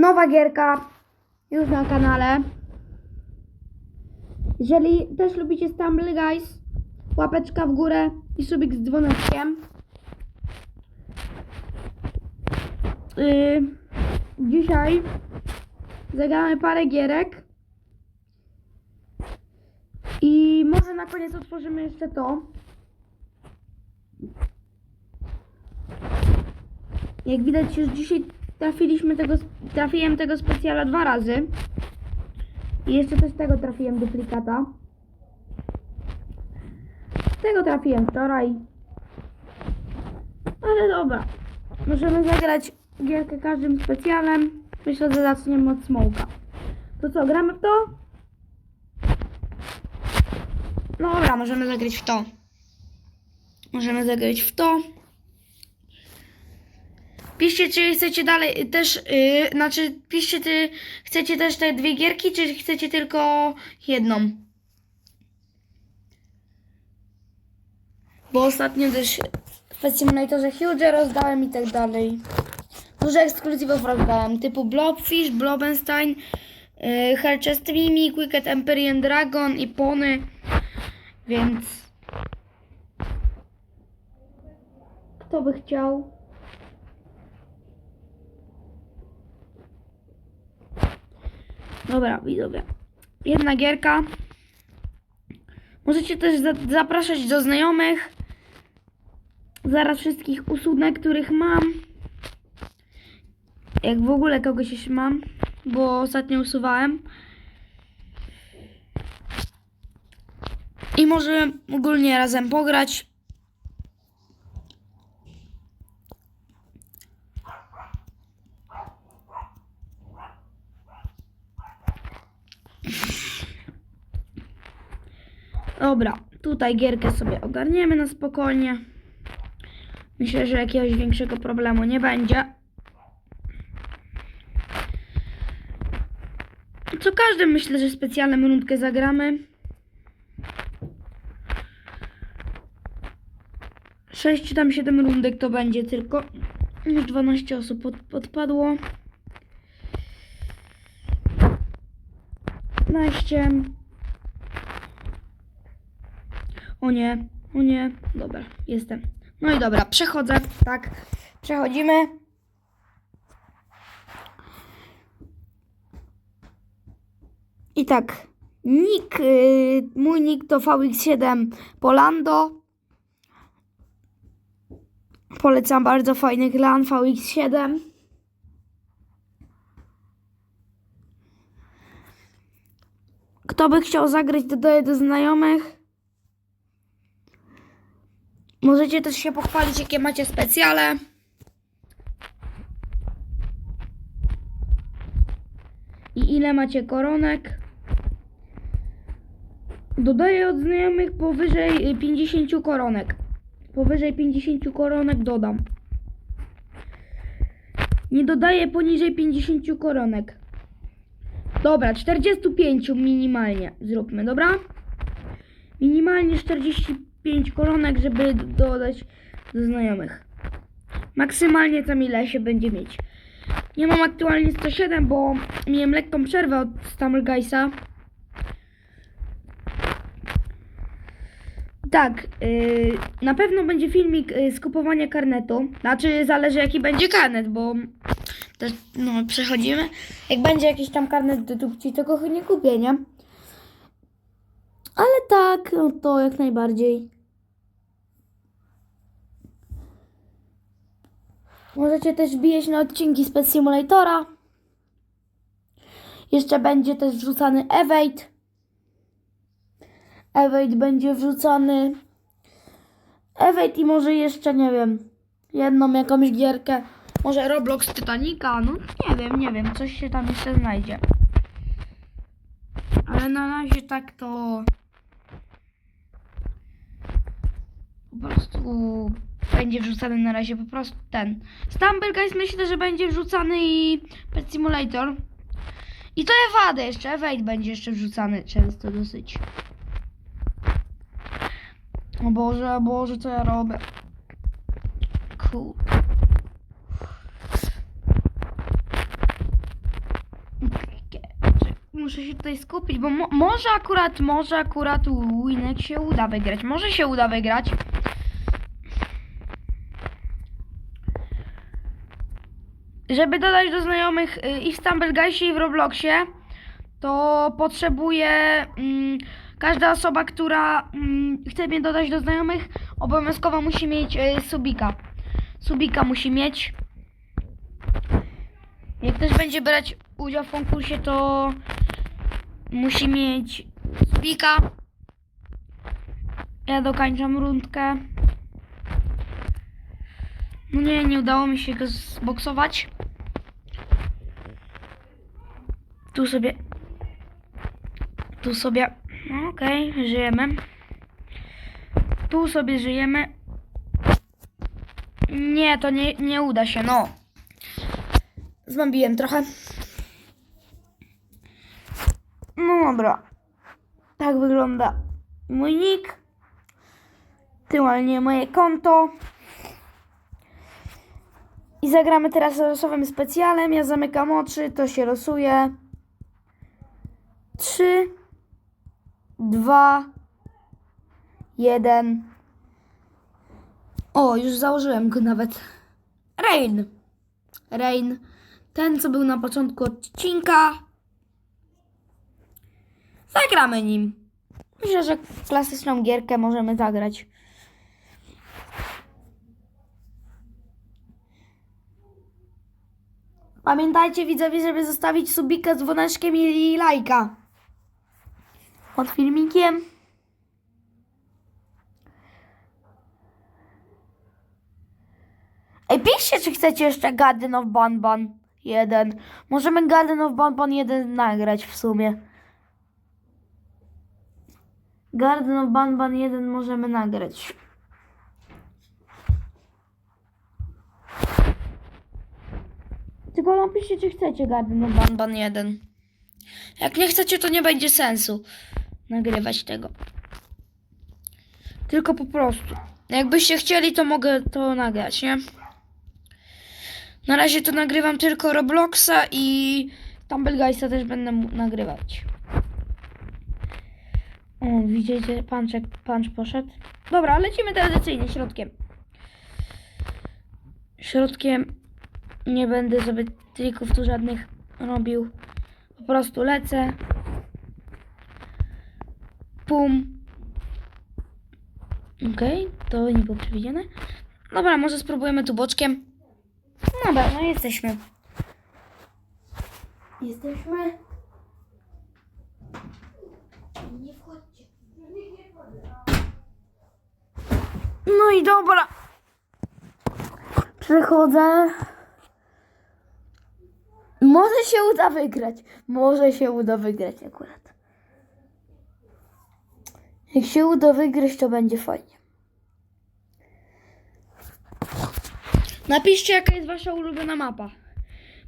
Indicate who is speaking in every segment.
Speaker 1: Nowa gierka już na kanale. Jeżeli też lubicie Stumble Guys, łapeczka w górę i subik z dzwoneczkiem. Yy, dzisiaj zagramy parę gierek. I może na koniec otworzymy jeszcze to. Jak widać już dzisiaj trafiliśmy tego, trafiłem tego specjala dwa razy. I jeszcze też tego trafiłem duplikata. Tego trafiłem wczoraj. Ale dobra. Możemy zagrać gierkę każdym specjalem. Myślę, że zaczniemy od smoka. To co, gramy w to? No dobra, możemy zagrać w to. Możemy zagrać w to. Piszcie, czy chcecie dalej też, yy, znaczy piszcie, czy chcecie też te dwie gierki, czy chcecie tylko jedną. Bo ostatnio też w Simulatorze Huge rozdałem i tak dalej. Dużo ekskluzywów rozdałem, typu Blobfish, Blobenstein, yy, Hellchest Mimi, Quicket Empyrean Dragon i Pony, więc... Kto by chciał? Dobra, widzowie. Jedna gierka. Możecie też za zapraszać do znajomych. Zaraz wszystkich usunę, których mam. Jak w ogóle kogoś jeszcze mam, bo ostatnio usuwałem. I może ogólnie razem pograć. Dobra, tutaj gierkę sobie ogarniemy na spokojnie. Myślę, że jakiegoś większego problemu nie będzie. Co każdym myślę, że specjalną rundkę zagramy. 6 czy tam 7 rundek to będzie tylko. Już 12 osób pod, podpadło. 15. O nie, o nie. Dobra, jestem. No i dobra, przechodzę, tak. Przechodzimy. I tak, nick, yy, mój nick to VX7 Polando. Polecam bardzo fajny klan VX7. Kto by chciał zagrać, dodaję do znajomych. Możecie też się pochwalić, jakie macie specjale. I ile macie koronek. Dodaję od znajomych powyżej y, 50 koronek. Powyżej 50 koronek dodam. Nie dodaję poniżej 50 koronek. Dobra, 45 minimalnie zróbmy, dobra? Minimalnie 45 koronek, żeby dodać do znajomych. Maksymalnie tam ile się będzie mieć. Nie mam aktualnie 107, bo miałem lekką przerwę od Stumble Guysa. Tak, yy, na pewno będzie filmik yy, karnetu. Znaczy, zależy jaki będzie karnet, bo też, no, przechodzimy. Jak będzie jakiś tam karnet dedukcji, to go nie kupię, nie? Ale tak, no to jak najbardziej. Możecie też wbijać na odcinki z Pet Simulatora. Jeszcze będzie też wrzucany Evade. Evade będzie wrzucany. Evade i może jeszcze, nie wiem, jedną jakąś gierkę. Może Roblox Titanica, no nie wiem, nie wiem, coś się tam jeszcze znajdzie. Ale na razie tak to po prostu będzie wrzucany na razie po prostu ten. Stumble Guys myślę, że będzie wrzucany i Pet Simulator. I to Evade jeszcze, Evade będzie jeszcze wrzucany często dosyć. O Boże, o Boże, co ja robię? Cool. muszę się tutaj skupić, bo mo może akurat, może akurat Winek się uda wygrać. Może się uda wygrać. Żeby dodać do znajomych y, i w Stumbleguysie i w Robloxie, to potrzebuję mm, każda osoba, która mm, chce mnie dodać do znajomych, obowiązkowo musi mieć y, subika. Subika musi mieć. Jak ktoś będzie brać udział w konkursie, to musi mieć subika. Ja dokończam rundkę. No nie, nie udało mi się go zboksować. Tu sobie. Tu sobie. No okej, żyjemy. Tu sobie żyjemy. Nie, to nie, nie uda się, no. Zmębiłem trochę. No dobra. Tak wygląda mój nick. Aktualnie moje konto. I zagramy teraz losowym specjalem. Ja zamykam oczy, to się losuje. 3, 2, 1. O, już założyłem go nawet. Rain. Rain. Ten, co był na początku odcinka. Zagramy nim. Myślę, że klasyczną gierkę możemy zagrać. Pamiętajcie widzowie, żeby zostawić subika z dzwoneczkiem i lajka pod filmikiem. Ej, piszcie, czy chcecie jeszcze Garden of Banban 1. Możemy Garden of Banban 1 nagrać w sumie. Garden of Banban 1 możemy nagrać. Tylko napiszcie, czy chcecie Garden of Banban 1. Jak nie chcecie, to nie będzie sensu nagrywać tego. Tylko po prostu. Jakbyście chcieli, to mogę to nagrać, nie? Na razie to nagrywam tylko Robloxa i Tumbleguysa też będę nagrywać. O, widzicie, punczek, punch poszedł. Dobra, lecimy tradycyjnie środkiem. Środkiem nie będę sobie trików tu żadnych robił. Po prostu lecę. Pum. Okej, to nie było przewidziane. Dobra, może spróbujemy tu boczkiem. Dobra, no jesteśmy. Jesteśmy. Nie wchodźcie. No i dobra. Przechodzę. Może się uda wygrać. Może się uda wygrać akurat. Jak się uda wygrać, to będzie fajnie. Napiszcie, jaka jest wasza ulubiona mapa.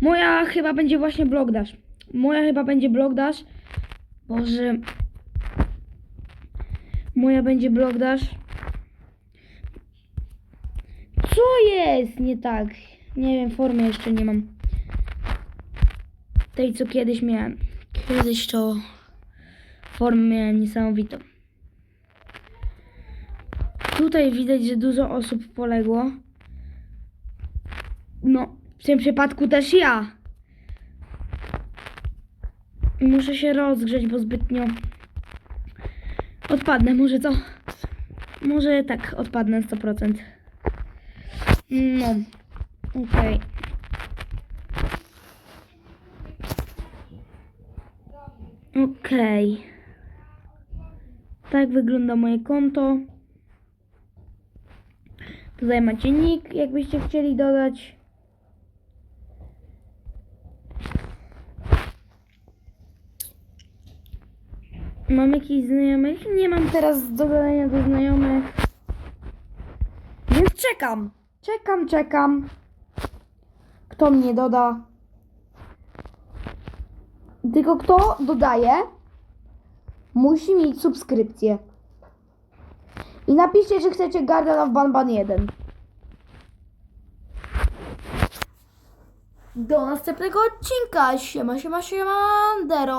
Speaker 1: Moja chyba będzie właśnie Blogdash. Moja chyba będzie Blogdash. Boże. Moja będzie Blogdash. Co jest nie tak? Nie wiem, formy jeszcze nie mam. Tej, co kiedyś miałem. Kiedyś to formę miałem niesamowitą. Tutaj widać, że dużo osób poległo. No, w tym przypadku też ja. Muszę się rozgrzeć, bo zbytnio odpadnę. Może co? Może tak, odpadnę 100%. No, okej. Okej. Tak wygląda moje konto. Tutaj macie nick, jakbyście chcieli dodać. Mam jakichś znajomych? Nie mam teraz do dodania do znajomych. Więc czekam. Czekam, czekam. Kto mnie doda? Tylko kto dodaje, musi mieć subskrypcję. I napiszcie, że chcecie Garden of Banban 1. Do następnego odcinka. Siema, siema, siema, Dero.